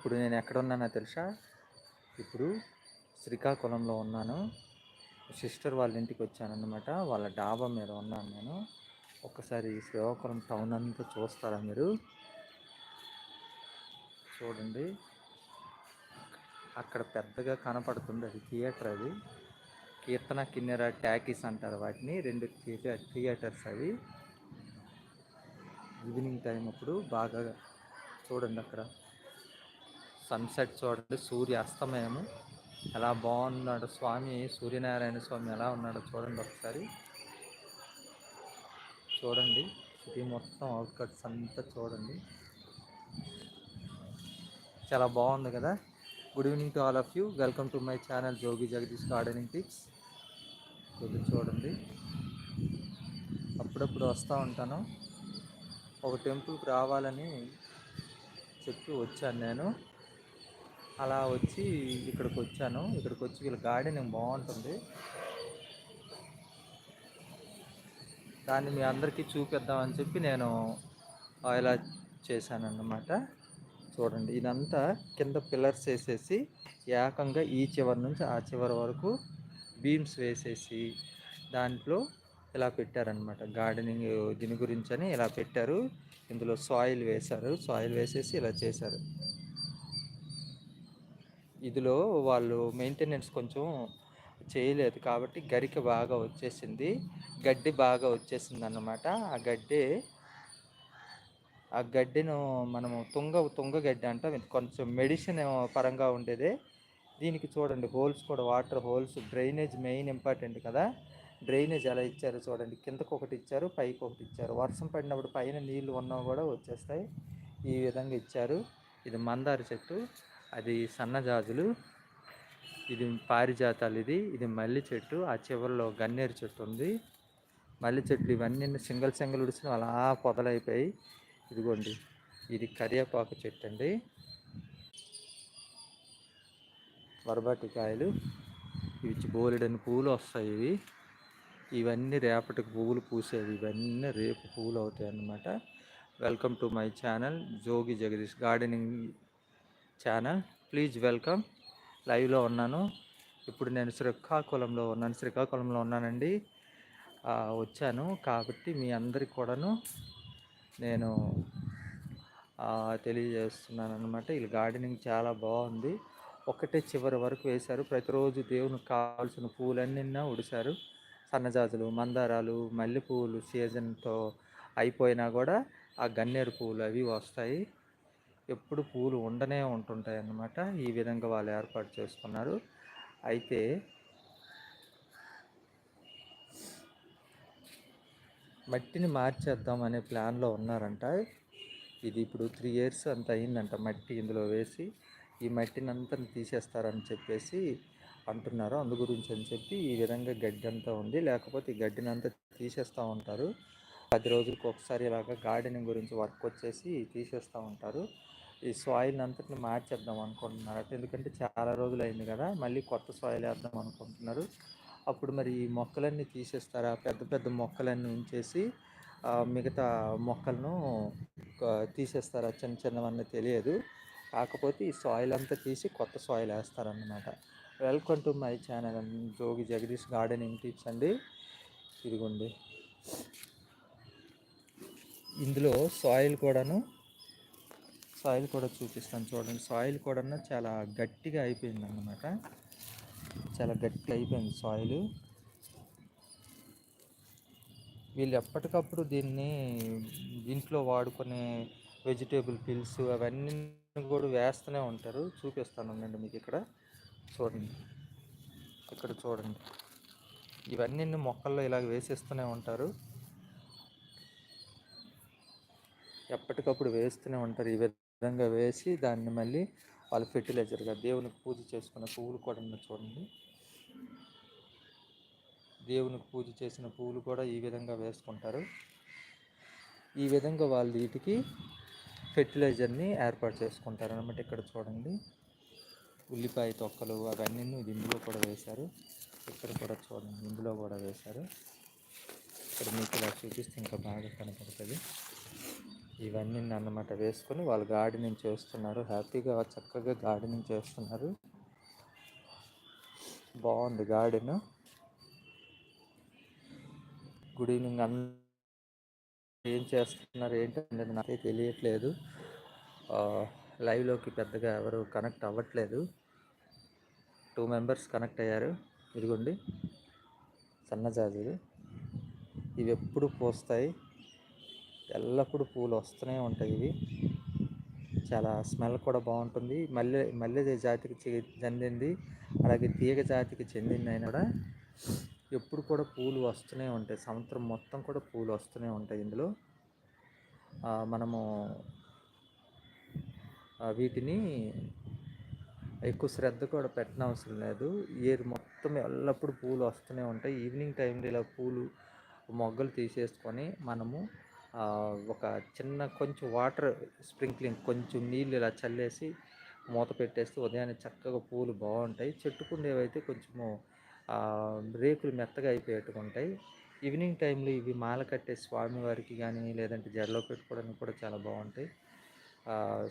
ఇప్పుడు నేను ఎక్కడ ఉన్నానో తెలుసా? ఇప్పుడు శ్రీకాకుళంలో ఉన్నాను. సిస్టర్ వాళ్ళ ఇంటికి వచ్చాను అనమాట వాళ్ళ డాబా మీద ఉన్నాను నేను. ఒకసారి శ్రీకాకుళం టౌన్ అంతా చూస్తారా మీరు? చూడండి. అక్కడ పెద్దగా కనపడుతుంది. అది థియేటర్ అది. కీర్తన కిన్నెర ట్యాకీస్ అంటారు వాటిని. రెండు థియేటర్స్ అవి. ఈవినింగ్ టైం అప్పుడు బాగా చూడండి అక్కడ. సన్సెట్ చూడండి సూర్య అస్తమయము. ఎలా బాగున్నాడు స్వామి సూర్యనారాయణ స్వామి ఎలా ఉన్నాడో చూడండి ఒకసారి. చూడండి సిటీ మొత్తం అవుట్కట్స్ అంతా చూడండి. చాలా బాగుంది కదా. Good evening to all of you welcome to my channel Jogi Jagadeesh gardening tips కొద్దిగా చూడండి. అప్పుడప్పుడు వస్తూ ఉంటాను. ఒక టెంపుల్కి రావాలని చెప్పి వచ్చాను నేను. అలా వచ్చి ఇక్కడికి వచ్చాను ఇక్కడికి వచ్చి వీళ్ళ గార్డెనింగ్ బాగుంటుంది. దాన్ని మీ అందరికీ చూపిద్దామని చెప్పి నేను ఇలా చేశాను అన్నమాట చూడండి ఇదంతా కింద పిల్లర్స్ వేసేసి ఏకంగా ఈ చివరి నుంచి ఆ చివరి వరకు బీమ్స్ వేసేసి దాంట్లో ఇలా పెట్టారనమాట గార్డెనింగ్ దీని గురించి అని ఇలా పెట్టారు. ఇందులో సాయిల్ వేశారు. సాయిల్ వేసేసి ఇలా చేశారు. ఇదిలో వాళ్ళు మెయింటెనెన్స్ కొంచెం చేయలేదు కాబట్టి గరిక బాగా వచ్చేసింది. గడ్డి బాగా వచ్చేసింది అన్నమాట ఆ గడ్డి ఆ గడ్డిను మనము తుంగ తుంగ గడ్డి అంట. కొంచెం మెడిసిన్ పరంగా ఉండేదే. దీనికి చూడండి హోల్స్ కూడా water holes drainage main important కదా. డ్రైనేజ్ ఎలా ఇచ్చారు చూడండి. కిందకు ఒకటి ఇచ్చారు పైకి ఒకటి ఇచ్చారు. వర్షం పడినప్పుడు పైన నీళ్ళు ఉన్నా కూడా వచ్చేస్తాయి. ఈ విధంగా ఇచ్చారు. ఇది మందార చెట్టు. అది సన్నజాజులు ఇది పారిజాతాలు ఇది ఇది మల్లి చెట్టు. ఆ చివరిలో గన్నేరు చెట్టు ఉంది. మల్లి చెట్లు ఇవన్నీ సింగల్ సింగల్ ఉడిసిన అలా పొదలైపోయి ఇదిగోండి ఇది కరివేపాకు చెట్టు అండి. వరబాటి కాయలు ఇవి బోలెడని పూలు వస్తాయి ఇవి. ఇవన్నీ రేపటికి పువ్వులు పూసేవి. ఇవన్నీ రేపు పువ్వులు అవుతాయి అన్నమాట. Welcome to my channel Jogi Jagadeesh gardening channel. Please welcome. లైవ్లో ఉన్నాను. ఇప్పుడు నేను శ్రీకాకుళంలో ఉన్నాను. శ్రీకాకుళంలో ఉన్నానండి. వచ్చాను. కాబట్టి మీ అందరికి కూడాను నేను తెలియజేస్తున్నాను అనమాట ఈ గార్డెనింగ్ చాలా బాగుంది. ఒకటే చివరి వరకు వేశారు. ప్రతిరోజు దేవునికి కావాల్సిన పూలన్నీ ఉడిశారు. సన్నజాజులు మందారాలు మల్లెపూలు సీజన్తో అయిపోయినా కూడా ఆ గన్నేరు పూలు అవి వస్తాయి. ఎప్పుడు పూలు ఉండనే ఉంటుంటాయి అన్నమాట ఈ విధంగా వాళ్ళు ఏర్పాటు చేసుకున్నారు. అయితే మట్టిని మార్చేద్దాం అనే ప్లాన్లో ఉన్నారంట. ఇది ఇప్పుడు త్రీ ఇయర్స్ అంత అయిందంట మట్టి ఇందులో వేసి ఈ మట్టిని అంతా తీసేస్తారని చెప్పేసి అంటున్నారు. అందు గురించి అని చెప్పి ఈ విధంగా గడ్డి అంతా ఉంది. లేకపోతే ఈ గడ్డిని అంతా తీసేస్తూ ఉంటారు. పది రోజులకు ఒకసారి ఇలాగా గార్డెనింగ్ గురించి వర్క్ వచ్చేసి తీసేస్తూ ఉంటారు. ఈ సాయిల్ అంతటిని మార్చేద్దాం అనుకుంటున్నారు. ఎందుకంటే చాలా రోజులు అయింది కదా మళ్ళీ కొత్త సాయిల్ వేద్దాం అనుకుంటున్నారు. అప్పుడు మరి ఈ మొక్కలన్నీ తీసేస్తారా? పెద్ద పెద్ద మొక్కలన్నీ ఉంచేసి మిగతా మొక్కలను తీసేస్తారా? చిన్న చిన్నవన్నీ తెలియదు. కాకపోతే ఈ సాయిల్ అంతా తీసి కొత్త soil వేస్తారన్నమాట. Welcome to my channel Jogi Jagadeesh gardening tips అండి. ఇదిగోండి. ఇందులో సాయిల్ కూడాను సాయిల్ కూడా చూపిస్తాను చూడండి. సాయిల్ కూడా చాలా గట్టిగా అయిపోయింది అన్నమాట చాలా గట్టిగా అయిపోయింది సాయిల్. వీళ్ళు ఎప్పటికప్పుడు దీన్ని ఇంట్లో వాడుకునే వెజిటేబుల్ పిల్స్ అవన్నీ కూడా వేస్తూనే ఉంటారు. చూపిస్తాను అండి మీకు ఇక్కడ. చూడండి. ఇక్కడ చూడండి. ఇవన్నీ మొక్కల్లో ఇలాగ వేసేస్తూనే ఉంటారు. ఎప్పటికప్పుడు వేస్తూనే ఉంటారు. ఈ విధంగా వేసి దాన్ని మళ్ళీ వాళ్ళు ఫెర్టిలైజర్గా దేవునికి పూజ చేసుకున్న పువ్వులు కూడా చూడండి. దేవునికి పూజ చేసిన పువ్వులు కూడా ఈ విధంగా వేసుకుంటారు. ఈ విధంగా వాళ్ళు వీటికి ఫెర్టిలైజర్ని ఏర్పాటు చేసుకుంటారు అనమాట ఇక్కడ చూడండి. ఉల్లిపాయ తొక్కలు అవన్నీ ఇందులో కూడా వేశారు. ఇక్కడ కూడా చూడండి ఇందులో కూడా వేశారు. ఇక్కడ మీకు ఇలా చూపిస్తే ఇంకా బాగా కనపడుతుంది. ఇవన్నీ అన్నమాట వేసుకొని వాళ్ళు గార్డెనింగ్ చేస్తున్నారు. హ్యాపీగా చక్కగా గార్డెనింగ్ చేస్తున్నారు. బాగుంది గార్డెన్. గుడ్ ఈవినింగ్ అన్ ఏం చేస్తున్నారు ఏంటనేది నాకే తెలియట్లేదు. లైవ్లోకి పెద్దగా ఎవరు కనెక్ట్ అవ్వట్లేదు. టూ మెంబర్స్ కనెక్ట్ అయ్యారు. ఇదిగోండి. సన్నజాజులు ఇవి ఎప్పుడు పోస్తాయి? ఎల్లప్పుడూ పూలు వస్తూనే ఉంటాయి ఇవి. చాలా స్మెల్ కూడా బాగుంటుంది. మల్లె మల్లె జాతికి చెందింది. అలాగే తీగ జాతికి చెందింది అయినా కూడా ఎప్పుడు కూడా పూలు వస్తూనే ఉంటాయి. సంవత్సరం మొత్తం కూడా పూలు వస్తూనే ఉంటాయి ఇందులో. మనము వీటిని ఎక్కువ శ్రద్ధ కూడా పెట్టనవసరం లేదు. ఇయర్ మొత్తం ఎల్లప్పుడూ పూలు వస్తూనే ఉంటాయి. ఈవినింగ్ టైంలో ఇలా పూలు మొగ్గలు తీసేసుకొని మనము ఒక చిన్న కొంచెం వాటర్ స్ప్రింక్లింగ్ కొంచెం నీళ్ళు ఇలా చల్లేసి మూత పెట్టేస్తే ఉదయాన్నే చక్కగా పూలు బాగుంటాయి. చెట్టుకుండేవైతే కొంచెము రేకులు మెత్తగా అయిపోయేట్టుగా ఉంటాయి. ఈవినింగ్ టైంలో ఇవి మాల కట్టే స్వామివారికి కానీ లేదంటే జడలో పెట్టుకోవడానికి కూడా చాలా బాగుంటాయి.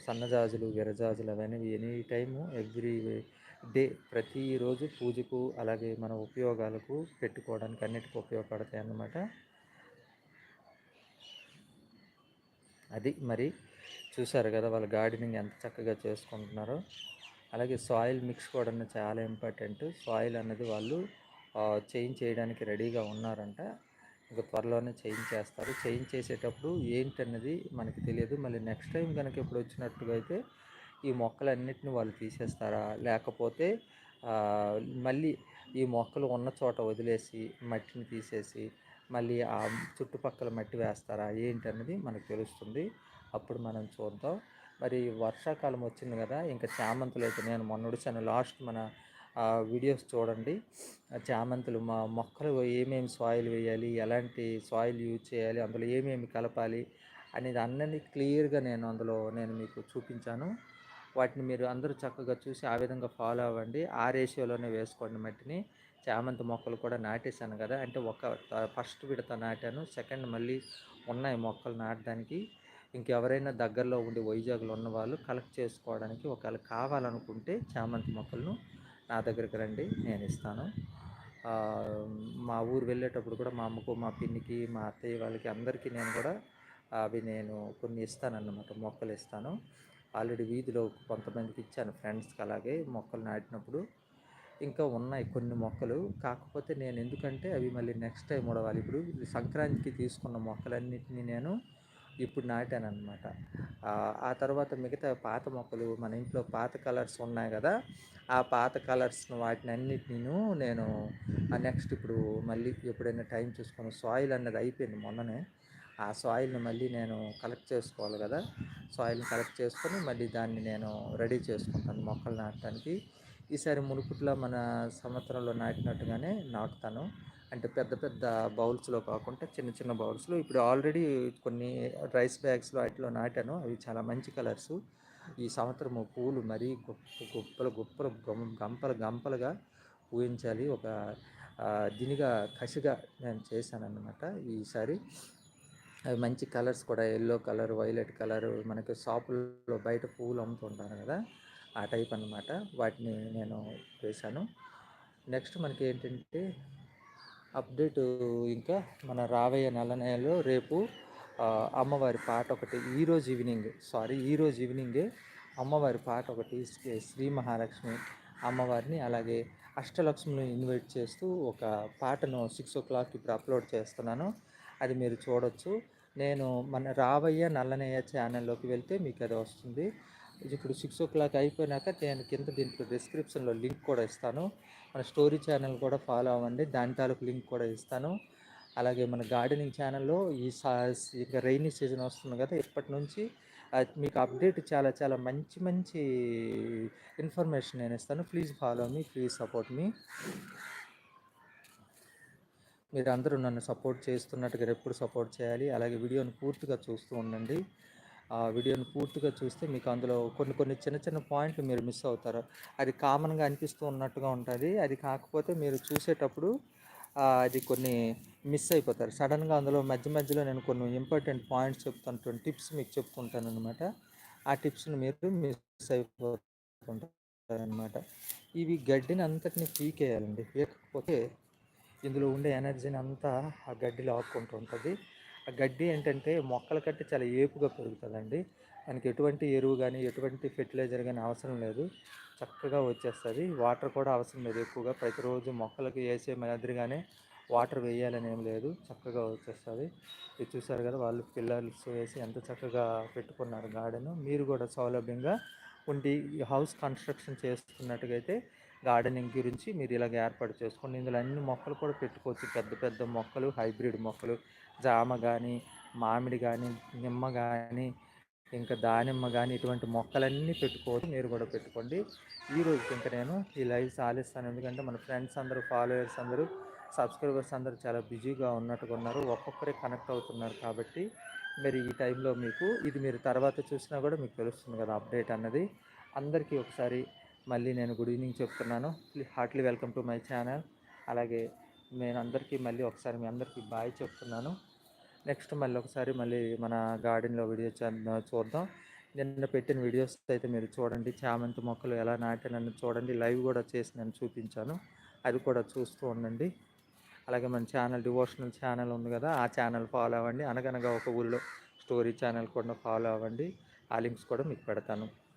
సన్నజాజులు విరజాజులు అవన్నీ ఎనీ టైము ఎవ్రీ డే ప్రతిరోజు పూజకు అలాగే మన ఉపయోగాలకు పెట్టుకోవడానికి అన్నిటికీ ఉపయోగపడతాయి అన్నమాట అది మరి చూశారు కదా వాళ్ళ గార్డెనింగ్ ఎంత చక్కగా చేసుకుంటున్నారో. అలాగే సాయిల్ మిక్స్ కూడా చాలా ఇంపార్టెంట్. సాయిల్ అనేది వాళ్ళు చేంజ్ చేయడానికి రెడీగా ఉన్నారంట. ఇంకా త్వరలోనే చేంజ్ చేస్తారు. చేంజ్ చేసేటప్పుడు ఏంటన్నది మనకి తెలియదు. మళ్ళీ నెక్స్ట్ టైం కనుక ఇప్పుడు వచ్చినట్టుగా అయితే ఈ మొక్కలన్నిటిని వాళ్ళు తీసేస్తారా? లేకపోతే మళ్ళీ ఈ మొక్కలు ఉన్న చోట వదిలేసి మట్టిని తీసేసి మళ్ళీ ఆ చుట్టుపక్కల మట్టి వేస్తారా ఏంటన్నది మనకు తెలుస్తుంది. అప్పుడు మనం చూద్దాం. మరి వర్షాకాలం వచ్చింది కదా ఇంకా చామంతులు అయితే నేను మొన్న లాస్ట్ మన వీడియోస్ చూడండి. చామంతులు మా మొక్కలు ఏమేమి సాయిల్ వేయాలి ఎలాంటి సాయిల్ యూజ్ చేయాలి అందులో ఏమేమి కలపాలి అనేది అన్నీ క్లియర్గా నేను అందులో నేను మీకు చూపించాను. వాటిని మీరు అందరూ చక్కగా చూసి ఆ విధంగా ఫాలో అవ్వండి. ఆ రేషియోలోనే వేసుకోండి మట్టిని. చామంతి మొక్కలు కూడా నాటేశాను కదా! అంటే ఒక ఫస్ట్ విడత నాటాను. సెకండ్ మళ్ళీ ఉన్నాయి మొక్కలు నాటడానికి. ఇంకెవరైనా దగ్గరలో ఉండి వైజాగ్లో ఉన్న వాళ్ళు కలెక్ట్ చేసుకోవడానికి ఒకవేళ కావాలనుకుంటే చామంతి మొక్కలను నా దగ్గరికి రండి నేను ఇస్తాను. మా ఊరు వెళ్ళేటప్పుడు కూడా మా అమ్మకు మా పిన్నికి మా అత్తయ్య వాళ్ళకి అందరికీ నేను కూడా అవి నేను కొన్ని ఇస్తానన్నమాట మొక్కలు ఇస్తాను. ఆల్రెడీ వీధిలో కొంతమందికి ఇచ్చాను ఫ్రెండ్స్కి అలాగే మొక్కలు నాటినప్పుడు. ఇంకా ఉన్నాయి కొన్ని మొక్కలు. కాకపోతే నేను ఎందుకంటే అవి మళ్ళీ నెక్స్ట్ టైం ఉడవాలి. ఇప్పుడు సంక్రాంతికి తీసుకున్న మొక్కలన్నింటినీ నేను ఇప్పుడు నాటాను అనమాట ఆ తర్వాత మిగతా పాత మొక్కలు మన ఇంట్లో పాత కలర్స్ ఉన్నాయి కదా ఆ పాత కలర్స్ వాటిని అన్నిటినీ నేను నెక్స్ట్ ఇప్పుడు మళ్ళీ ఎప్పుడైనా టైం చూసుకొని సాయిల్ అన్నది అయిపోయింది మొన్ననే. ఆ సాయిల్ని మళ్ళీ నేను కలెక్ట్ చేసుకోవాలి కదా. సాయిల్ని కలెక్ట్ చేసుకొని మళ్ళీ దాన్ని నేను రెడీ చేసుకుంటాను మొక్కలు నాటడానికి. ఈసారి మునుపుట్లో మన సంవత్సరంలో నాటినట్టుగానే నాటుతాను. అంటే పెద్ద పెద్ద బౌల్స్లో కాకుండా చిన్న చిన్న బౌల్స్లో. ఇప్పుడు ఆల్రెడీ కొన్ని రైస్ బ్యాగ్స్లో వాటిలో నాటాను. అవి చాలా మంచి కలర్స్. ఈ సంవత్సరము పూలు మరీ గొప్ప గొప్పలు గొప్పలు గంపలు గంపలుగా ఊహించాలి ఒక దినిగా కసిగా నేను చేశాను అన్నమాట ఈసారి. అవి మంచి కలర్స్ కూడా. ఎల్లో కలర్ వైలెట్ కలర్ మనకి షాపుల్లో బయట పూలు అమ్ముతుంటారు కదా. ఆ టైప్ అనమాట వాటిని నేను వేశాను. నెక్స్ట్ మనకి ఏంటంటే అప్డేట్ ఇంకా మన రాబోయే నెల నెలలో రేపు అమ్మవారి పాట ఒకటి ఈరోజు ఈవినింగ్ సారీ ఈరోజు ఈవినింగే అమ్మవారి పాట ఒకటి శ్రీ మహాలక్ష్మి అమ్మవారిని అలాగే అష్టలక్ష్మిని ఇన్వైట్ చేస్తూ ఒక పాటను సిక్స్ ఓ క్లాక్ ఇప్పుడు అప్లోడ్ చేస్తున్నాను. అది మీరు చూడొచ్చు. నేను మన రావయ్య నల్లనయ్య ఛానల్లోకి వెళ్తే మీకు అది వస్తుంది. ఇప్పుడు సిక్స్ ఓ క్లాక్ అయిపోయినాక నేను కింద దీంట్లో డిస్క్రిప్షన్లో లింక్ కూడా ఇస్తాను. మన స్టోరీ ఛానల్ కూడా ఫాలో అవ్వండి. దాని తాలూకు లింక్ కూడా ఇస్తాను. అలాగే మన గార్డెనింగ్ ఛానల్లో ఈ సా ఇంకా రైనీ సీజన్ వస్తుంది కదా ఇప్పటి నుంచి మీకు అప్డేట్ చాలా చాలా మంచి మంచి ఇన్ఫర్మేషన్ నేను ఇస్తాను. Please follow me please support me మీరు అందరూ నన్ను సపోర్ట్ చేస్తున్నట్టుగా ఎప్పుడు సపోర్ట్ చేయాలి. అలాగే వీడియోని పూర్తిగా చూస్తూ ఉండండి. ఆ వీడియోని పూర్తిగా చూస్తే మీకు అందులో కొన్ని కొన్ని చిన్న చిన్న పాయింట్లు మీరు మిస్ అవుతారు. అది కామన్గా అనిపిస్తూ ఉన్నట్టుగా ఉంటుంది. అది కాకపోతే మీరు చూసేటప్పుడు అది కొన్ని మిస్ అయిపోతారు. సడన్గా అందులో మధ్య మధ్యలో నేను కొన్ని ఇంపార్టెంట్ పాయింట్స్ చెప్తుంటాను టిప్స్ మీకు చెప్తుంటాను అనమాట ఆ టిప్స్ని మీరు మిస్ అయిపోతుంటారు అనమాట ఇవి గడ్డిని అంతటిని పీకేయాలండి. పీకకపోతే ఇందులో ఉండే ఎనర్జీని అంతా ఆ గడ్డి లాక్కుంటూ ఉంటుంది. ఆ గడ్డి ఏంటంటే మొక్కల కంటే చాలా ఏపుగా పెరుగుతుందండి. దానికి ఎటువంటి ఎరువు కానీ ఎటువంటి ఫెర్టిలైజర్ కానీ అవసరం లేదు. చక్కగా వచ్చేస్తుంది. వాటర్ కూడా అవసరం లేదు ఎక్కువగా. ప్రతిరోజు మొక్కలకు వేసే మాదిరిగానే వాటర్ వేయాలని ఏం లేదు. చక్కగా వచ్చేస్తుంది. ఇది చూసారు కదా వాళ్ళు పిల్లర్స్ వేసి ఎంత చక్కగా పెట్టుకున్నారు గార్డెన్. మీరు కూడా సౌలభ్యంగా ఉండి హౌస్ కన్స్ట్రక్షన్ చేసుకున్నట్టుగా అయితే గార్డెనింగ్ గురించి మీరు ఇలాగ ఏర్పాటు చేసుకోండి. ఇందులో అన్ని మొక్కలు కూడా పెట్టుకోవచ్చు. పెద్ద పెద్ద మొక్కలు హైబ్రిడ్ మొక్కలు జామ కానీ మామిడి కానీ నిమ్మ కానీ ఇంకా దానిమ్మ కానీ ఇటువంటి మొక్కలన్నీ పెట్టుకోవచ్చు. మీరు కూడా పెట్టుకోండి. ఈ రోజు ఇంకా నేను ఈ లైవ్ సాలిస్తాను ఎందుకంటే మన ఫ్రెండ్స్ అందరూ ఫాలోయర్స్ అందరూ సబ్స్క్రైబర్స్ అందరూ చాలా బిజీగా ఉన్నట్టుగా ఉన్నారు. ఒక్కొక్కరే కనెక్ట్ అవుతున్నారు కాబట్టి మరి ఈ టైంలో మీకు ఇది మీరు తర్వాత చూసినా కూడా మీకు తెలుస్తుంది కదా అప్డేట్ అన్నది. అందరికీ ఒకసారి మళ్ళీ నేను గుడ్ ఈవినింగ్ చెప్తున్నాను. Heartly welcome to my channel. అలాగే నేను అందరికీ మళ్ళీ ఒకసారి మీ అందరికీ బాయ్ చెప్తున్నాను. నెక్స్ట్ మళ్ళీ ఒకసారి మళ్ళీ మన గార్డెన్లో వీడియో చూద్దాం. నిన్న పెట్టిన వీడియోస్ అయితే మీరు చూడండి. చామంతి మొక్కలు ఎలా నాటానని చూడండి. లైవ్ కూడా చేసి నేను చూపించాను. అది కూడా చూస్తూ ఉండండి. అలాగే మన ఛానల్ డివోషనల్ ఛానల్ ఉంది కదా ఆ ఛానల్ ఫాలో అవ్వండి. అనగనగా ఒక ఊళ్ళో స్టోరీ ఛానల్ కూడా ఫాలో అవ్వండి. ఆ లింక్స్ కూడా మీకు పెడతాను.